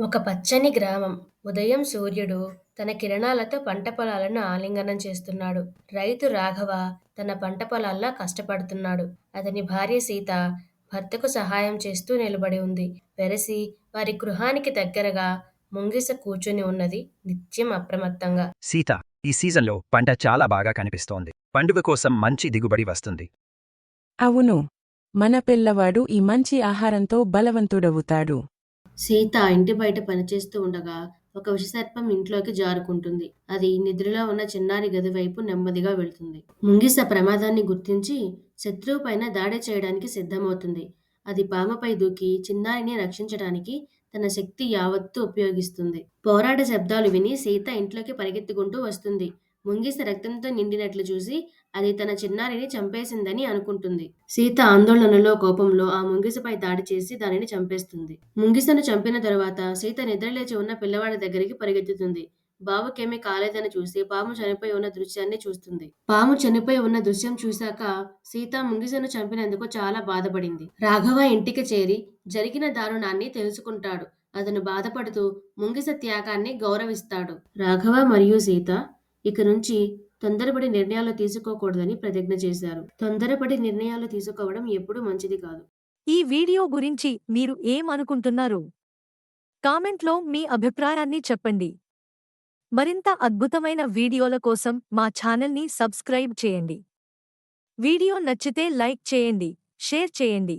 ఒక పచ్చని గ్రామం. ఉదయం సూర్యుడు తన కిరణాలతో పంట పొలాలను ఆలింగనం చేస్తున్నాడు. రైతు రాఘవ తన పంట పొలాల్లో కష్టపడుతున్నాడు. అతని భార్య సీత భర్తకు సహాయం చేస్తూ నిలబడి ఉంది. వెరసి వారి గృహానికి దగ్గరగా ముంగిస కూర్చుని ఉన్నది నిత్యం అప్రమత్తంగా. సీత ఈ సీజన్లో పంట చాలా బాగా కనిపిస్తోంది పండుగ కోసం మంచి దిగుబడి వస్తుంది అవును మన పిల్లవాడు ఈ మంచి ఆహారంతో బలవంతుడవుతాడు సీత ఇంటి బయట పనిచేస్తూ ఉండగా ఒక విషసర్పం ఇంట్లోకి జారుకుంటుంది. అది నిద్రలో ఉన్న చిన్నారి గది వైపు నెమ్మదిగా వెళ్తుంది. ముంగిస ప్రమాదాన్ని గుర్తించి శత్రువు పైన దాడి చేయడానికి సిద్ధమవుతుంది. అది పామపై దూకి చిన్నారిని రక్షించడానికి తన శక్తి యావత్తు ఉపయోగిస్తుంది. పోరాట శబ్దాలు విని సీత ఇంట్లోకి పరిగెత్తుకుంటూ వస్తుంది. ముంగిస రక్తంతో నిండినట్లు చూసి అది తన చిన్నారిని చంపేసిందని అనుకుంటుంది. సీత ఆందోళనలో కోపంలో ఆ ముంగిసపై దాడి చేసి దానిని చంపేస్తుంది. ముంగిసను చంపిన తరువాత సీత నిద్రలేచి ఉన్న పిల్లవాడి దగ్గరికి పరిగెత్తుతుంది. బావుకేమీ కాలేదని చూసి పాము చనిపోయి ఉన్న దృశ్యాన్ని చూస్తుంది. పాము చనిపోయి ఉన్న దృశ్యం చూశాక సీత ముంగిసను చంపినందుకు చాలా బాధపడింది. రాఘవ ఇంటికి చేరి జరిగిన దారుణాన్ని తెలుసుకుంటాడు. అతను బాధపడుతూ ముంగిస త్యాగాన్ని గౌరవిస్తాడు. రాఘవ మరియు సీత ఇక నుంచి తొందరపడి నిర్ణయాలు తీసుకోకూడదని ప్రతిజ్ఞ చేశారు. తొందరపడి నిర్ణయాలు తీసుకోవడం ఎప్పుడూ మంచిది కాదు. ఈ వీడియో గురించి మీరు ఏం అనుకుంటున్నారు కామెంట్లో మీ అభిప్రాయాన్ని చెప్పండి మరింత అద్భుతమైన వీడియోల కోసం మా ఛానల్ని సబ్స్క్రైబ్ చేయండి వీడియో నచ్చితే లైక్ చేయండి షేర్ చేయండి